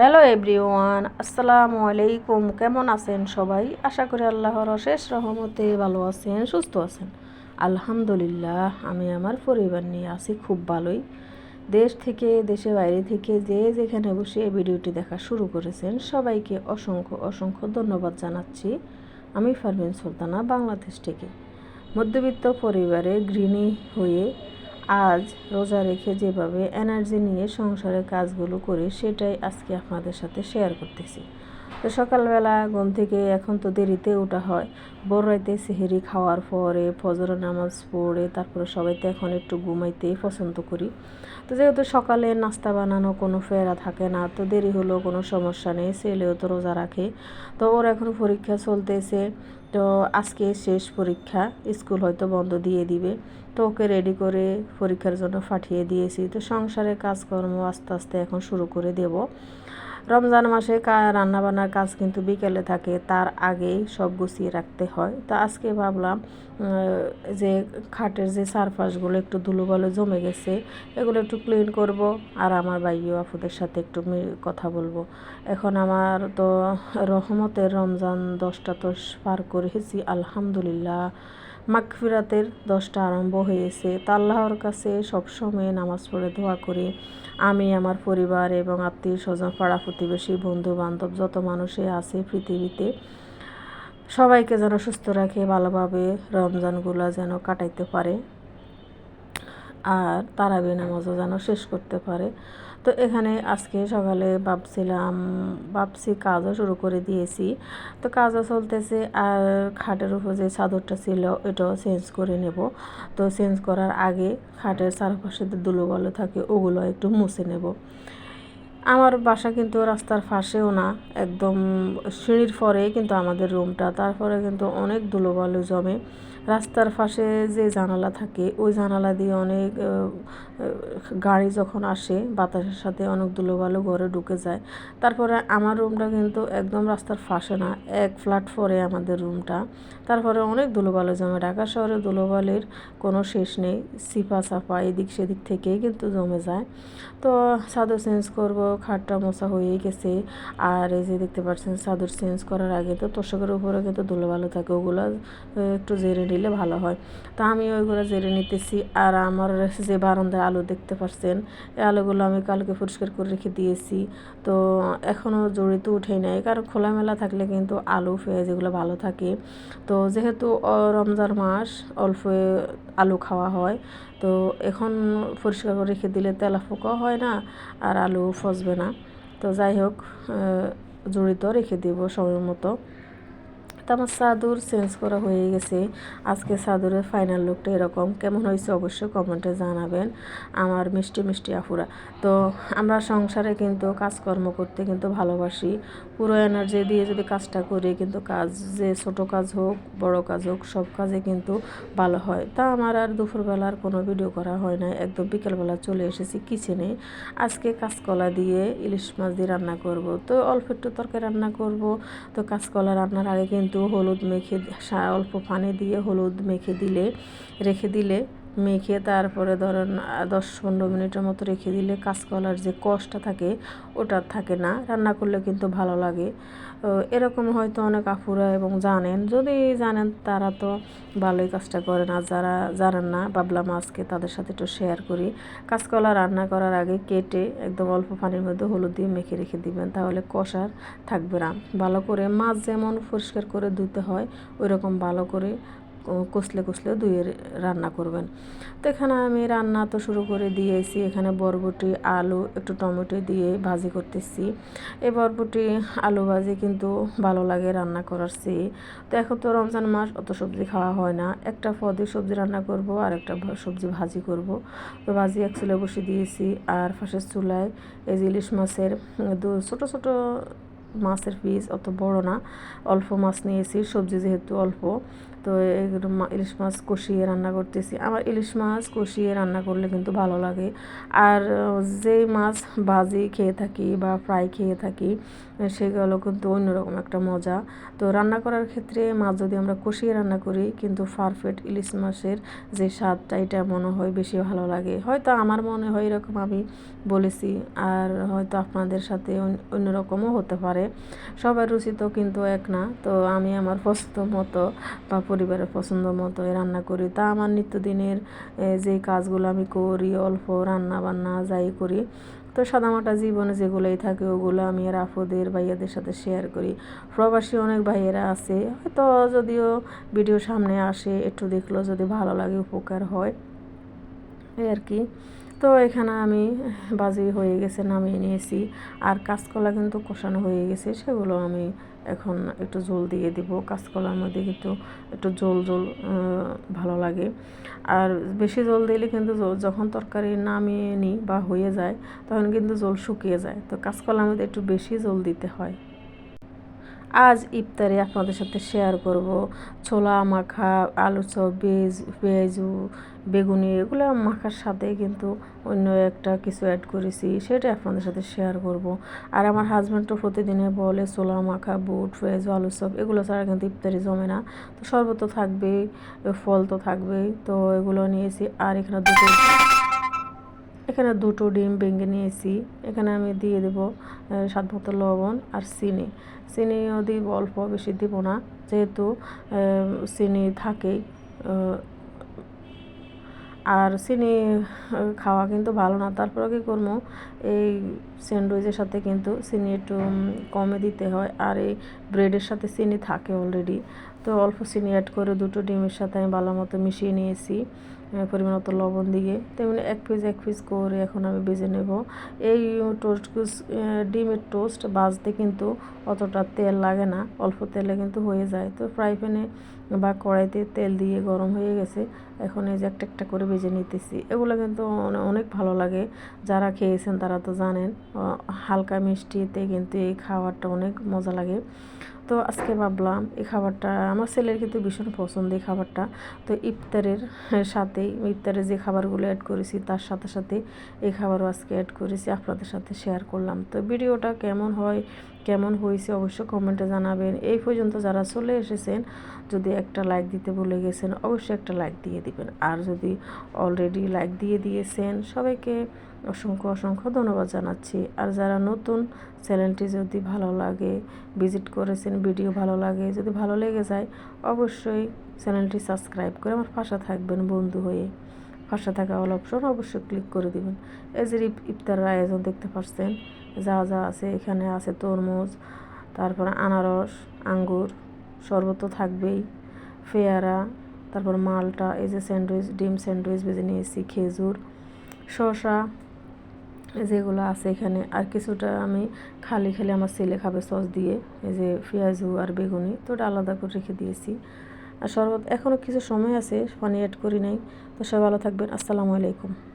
Hello everyone, আসসালামু আলাইকুম। কেমন আছেন সবাই? আশা করি আল্লাহর অশেষ রহমতে ভালো আছেন, সুস্থ আছেন। আলহামদুলিল্লাহ, আমি আমার পরিবার নিয়ে আছি খুব ভালোই। দেশ থেকে দেশে বাইরে থেকে যে যেখানে বসে এই ভিডিওটি দেখা শুরু করেছেন, সবাইকে অসংখ্য অসংখ্য ধন্যবাদ জানাচ্ছি। আমি ফারমিন সুলতানা, বাংলাদেশ থেকে। মধ্যবিত্ত পরিবারে গৃহিণী হয়ে আজ রোজা রেখে যেভাবে এনার্জি নিয়ে সংসারের কাজগুলো করি, সেটাই আজকে আপনাদের সাথে শেয়ার করতেছি। তো সকালবেলা ঘুম থেকে এখন তো দেরিতে ওঠা হয়। বড় রাইতে সেহেরি খাওয়ার পরে ফজর নামাজ পড়ে তারপরে সবাই তো এখন একটু ঘুমাইতেই পছন্দ করি। তো যেহেতু সকালে নাস্তা বানানো কোনো ফেরা থাকে না, তো দেরি হলেও কোনো সমস্যা নেই, ছেলেও তো রোজা রাখে। তো ওর এখন পরীক্ষা চলতেছে, তো আজকে শেষ পরীক্ষা, স্কুল হয়তো বন্ধ দিয়ে দিবে। তো ওকে রেডি করে পরীক্ষার জন্য পাঠিয়ে দিয়েছি। তো সংসারের কাজকর্ম আস্তে আস্তে এখন শুরু করে দেব। রমজান মাসে রান্নাবান্নার কাজ কিন্তু বিকেলে থাকে, তার আগেই সব গুছিয়ে রাখতে হয়। তো আজকে ভাবলাম যে খাটের যে সারফাসগুলো একটু ধুলোবালো জমে গেছে, এগুলো একটু ক্লিন করব আর আমার বাইও আপুদের সাথে একটু কথা বলব। এখন আমার তো রহমতের রমজান দশটা তো পার করেছি, আলহামদুলিল্লাহ। মাগফিরাতের দশটা আরম্ভ হয়েছে। তা আল্লাহর কাছে সবসময় নামাজ পড়ে দোয়া করি। আমি, আমার পরিবার এবং আত্মীয় স্বজন পাড়া প্রতিবেশী বন্ধু বান্ধব যত মানুষই আছে পৃথিবীতে, সবাইকে যেন সুস্থ রাখে, ভালোভাবে রমজানগুলো যেন কাটাইতে পারে, আর তারাবি নামাজও যেন শেষ করতে পারে। তো এখানে আজকে সকালে ভাবছিলাম, ভাবছি কাজও শুরু করে দিয়েছি। তো কাজও চলতেছে আর খাটের উপর যে চাদরটা ছিল এটাও চেঞ্জ করে নেব। তো চেঞ্জ করার আগে খাটের চারপাশে ধুলো বলে থাকে ওগুলো একটু মুছে নেব। আমার বাসা কিন্তু রাস্তার ফাঁসেও না, একদম সিঁড়ির পরে কিন্তু আমাদের রুমটা তারপরে কিন্তু অনেক ধুলোবালু জমে। রাস্তার পাশে যে জানালা থাকে, ওই জানালা দিয়ে অনেক গাড়ি যখন আসে, বাতাসের সাথে অনেক ধুলোবালু ঘরে ঢুকে যায়। তারপরে আমার রুমটা কিন্তু একদম রাস্তার ফাঁসে না, এক ফ্ল্যাট ফোরে আমাদের রুমটা তারপরে অনেক ধুলোবালু জমে, ঢাকা শহরে ধুলোবালির কোনো শেষ নেই সিপা সাফা এদিক সেদিক থেকেই কিন্তু জমে যায়। তো চাদর চেঞ্জ করব, খাটটা মোছা হয়েই গেছে। আর এই যে দেখতে পাচ্ছেন, চাদর চেঞ্জ করার আগে তো তোষকের উপরে কিন্তু ধুলোবালু থাকে, ওগুলো একটু জেরে দিলে ভালো হয়। তো আমি ওইগুলো জেরে নিতেছি। আর আমার যে বারান্দার আলু দেখতে পাচ্ছেন এই আলুগুলো আমি কালকে পরিষ্কার করে রেখে দিয়েছি। তো এখনও জড়িত উঠে নেয় কারণ খোলামেলা থাকলে কিন্তু আলু পেঁয়াজ এগুলো ভালো থাকে। তো যেহেতু রমজান মাস, অল্প আলু খাওয়া হয়, তো এখন পরিষ্কার করে রেখে দিলে তেলা ফোকাও হয় না, আর আলু ফসবে না। তো যাই হোক জড়িত রেখে দেবো সময় মতো। তো আমার চাদর চেঞ্জ করা হয়ে গেছে। আজকে চাদরের ফাইনাল লুকটা এরকম। কেমন হয়েছে অবশ্যই কমেন্টে জানাবেন। আমার মিষ্টি মিষ্টি আফুরা তো আমরা সংসারে কিন্তু কাজকর্ম করতে কিন্তু ভালোবাসি। পুরো এনার্জি দিয়ে যদি কাজটা করি কিন্তু কাজ যে ছোটো কাজ হোক, বড় কাজ হোক, সব কাজে কিন্তু ভালো হয়। তা আমার আর দুপুরবেলার কোনো ভিডিও করা হয় না একদম বিকেলবেলা চলে এসেছি কিচেনে আজকে কাঁচকলা দিয়ে ইলিশ মাছ দিয়ে রান্না করব। তো অল্প একটু তরকারি রান্না করব। তো কাঁচকলা রান্নার আগে কিন্তু হলুদ মেখে অল্প পানি দিয়ে হলুদ মেখে দিলে রেখে দিলে মেখে তারপরে ধরেন দশ পনেরো মিনিটের মতো রেখে দিলে কাঁচকলার যে কষটা থাকে, ওটা থাকে না। রান্না করলে কিন্তু ভালো লাগে। এরকম হয়তো অনেক আপুরা এবং জানেন। যদি জানেন, তারা তো ভালোই কাজটা করে না যারা জানেন না, বাবলা মাছকে তাদের সাথে একটু শেয়ার করি। কাঁচকলা রান্না করার আগে কেটে একদম অল্প পানির মধ্যে হলুদ দিয়ে মেখে রেখে দিবেন। তাহলে কষার থাকবে না। ভালো করে মাছ যেমন পরিষ্কার করে ধুতে হয় ওই রকম ভালো করে কষলে কষলে ধুয়ে রান্না করবেন। তো এখানে আমি রান্না তো শুরু করে দিয়েছি। এখানে বরবটি, আলু, একটু টমেটো দিয়ে ভাজি করতেছি। এই বরবটি, আলু ভাজি কিন্তু ভালো লাগে রান্না করার চেয়ে। তো এখন তো রমজান মাস, অত সবজি খাওয়া হয় না। একটা পদে সবজি রান্না করব, আর একটা সবজি ভাজি করব। তো ভাজি এক চুলে বসে দিয়েছি। আর ফাঁসের চুলায় এই ইলিশ মাছের দু ছোটো ছোটো মাছের পিস অত বড় না। অল্প মাছ নিয়েছি, সবজি যেহেতু অল্প, তো ইলিশ মাছ কষিয়ে রান্না করতেছি। আমার ইলিশ মাছ কষিয়ে রান্না করলে কিন্তু ভালো লাগে। আর যেই মাছ ভাজি খেয়ে থাকি বা ফ্রাই খেয়ে থাকি, সেগুলো কিন্তু অন্যরকম একটা মজা। তো রান্না করার ক্ষেত্রে মাছ যদি আমরা কষিয়ে রান্না করি, কিন্তু পারফেক্ট ইলিশ মাছের যে স্বাদটা, এটা মনে হয় বেশি ভালো লাগে। হয়তো আমার মনে হয় এরকম আমি বলেছি, আর হয়তো আপনাদের সাথে অন্যরকমও হতে পারে। সবার রুচি তো কিন্তু এক না। তো আমি আমার পছন্দ মতো বা পরিবারের পছন্দ মতো রান্না করি। তা আমার নিত্যদিনের যে কাজগুলো আমি করি, অল্প রান্না বান্না যাই করি, তো সাদামাটা জীবনে যেগুলোই থাকে ওগুলো আমি আর আফোদের ভাইয়াদের সাথে শেয়ার করি। প্রবাসী অনেক ভাইয়েরা আছে, হয়তো যদিও ভিডিও সামনে আসে, একটু দেখল যদি ভালো লাগে, উপকার হয়, এই আর কি। তো এখানে আমি বাজি হয়ে গেছে, নামিয়ে নিয়েছি। আর কাঁচকলা কিন্তু কষানো হয়ে গেছে, সেগুলো আমি এখন একটু জল দিয়ে দিব। কাঁচকলার মধ্যে কিন্তু একটু জল জল ভালো লাগে। আর বেশি জল দিলে কিন্তু যখন তরকারি নামিয়ে নিই বা হয়ে যায়, তখন কিন্তু জল শুকিয়ে যায়। তো কাঁচকলার মধ্যে একটু বেশি জল দিতে হয়। আজ ইফতারে আপনাদের সাথে শেয়ার করব। ছোলা, মাখা, আলু চপ বেজ পেঁয়াজু বেগুনি, এগুলো মাখার সাথে কিন্তু অন্য একটা কিছু অ্যাড করেছি সেটা আপনাদের সাথে শেয়ার করব। আর আমার হাজব্যান্ড তো প্রতিদিনে বলে ছোলা, মাখা, বুট পেঁয়াজু আলু চপ এগুলো ছাড়া কিন্তু ইফতারি জমে না। তো শরবত তো থাকবেই, ফল তো থাকবেই, তো এগুলো নিয়েছি। আর এখানে দুটো এখানে দুটো ডিম ভেঙে নিয়েছি। এখানে আমি দিয়ে দেবো স্বাদ মতো লবণ আর চিনি। চিনিও দিব, অল্প বেশি দিব না। যেহেতু চিনি থাকেই আর চিনি খাওয়া কিন্তু ভালো না। তারপরে কী করব? এই স্যান্ডউইচের সাথে কিন্তু চিনি একটু কমে দিতে হয়। আর এই ব্রেডের সাথে চিনি থাকে অলরেডি। তো অল্প চিনি অ্যাড করে দুটো ডিমের সাথে আমি ভালো মতো মিশিয়ে নিয়েছি। পরিমাণ মতো লবণ দিয়ে তেমনি এক পিস এক পিস করে এখন আমি বেজে নেব। এই টোস্ট ডিমের টোস্ট বাজতে কিন্তু অতটা তেল লাগে না, অল্প তেলে কিন্তু হয়ে যায়। তো ফ্রাই প্যানে বা কড়াইতে তেল দিয়ে গরম হয়ে গেছে, এখন এই যে একটা একটা করে বেজে নিতেছি। এগুলো কিন্তু অনেক ভালো লাগে। যারা খেয়েছেন তারা তো জানেন হালকা মিষ্টিতে কিন্তু এই খাবারটা অনেক মজা লাগে। তো আজকে ভাবলাম এই খাবারটা, আমার ছেলের কিন্তু ভীষণ পছন্দ এই খাবারটা। তো ইফতারের সাথেই ইফতারে যে খাবারগুলো অ্যাড করেছি, তার সাথে সাথে এই খাবারও আজকে অ্যাড করেছি, আপনাদের সাথে শেয়ার করলাম। তো ভিডিওটা কেমন হয়, কেমন হয়েছে অবশ্যই কমেন্টে জানাবেন। এই পর্যন্ত যারা চলে এসেছেন, যদি একটা লাইক দিতে ভুলে গেছেন, অবশ্যই একটা লাইক দিয়ে দিবেন। আর যদি অলরেডি লাইক দিয়ে দিয়েছেন, সবাইকে অসংখ্য অসংখ্য ধন্যবাদ জানাচ্ছি। আর যারা নতুন চ্যানেলটি যদি ভালো লাগে ভিজিট করেছেন ভিডিও ভালো লাগে, যদি ভালো লেগে যায়, অবশ্যই চ্যানেলটি সাবস্ক্রাইব করে আমার পাশে থাকবেন বন্ধু হয়ে। পাশে থাকা অল অপশন অবশ্যই ক্লিক করে দিবেন। এই যে ইফতারের আয়োজন দেখতে পাচ্ছেন, যা যা আছে এখানে আছে তরমুজ, তারপরে আনারস, আঙ্গুর, শরবত থাকবেই, পেয়ারা, তারপর মালটা, এই যে স্যান্ডউইচ, ডিম স্যান্ডউইচ ভেজে নিয়েছি, খেজুর, শসা যেগুলো আছে এখানে, আর কিছুটা আমি খালি খেলে আমার ছেলে খাবে সস দিয়ে, এই যে পেঁয়াজু আর বেগুনি, তো ওটা আলাদা করে রেখে দিয়েছি। আর শরবত এখনও কিছু সময় আছে, পানি অ্যাড করি নাই, তো সবাই ভালো থাকবেন, আসসালামু আলাইকুম।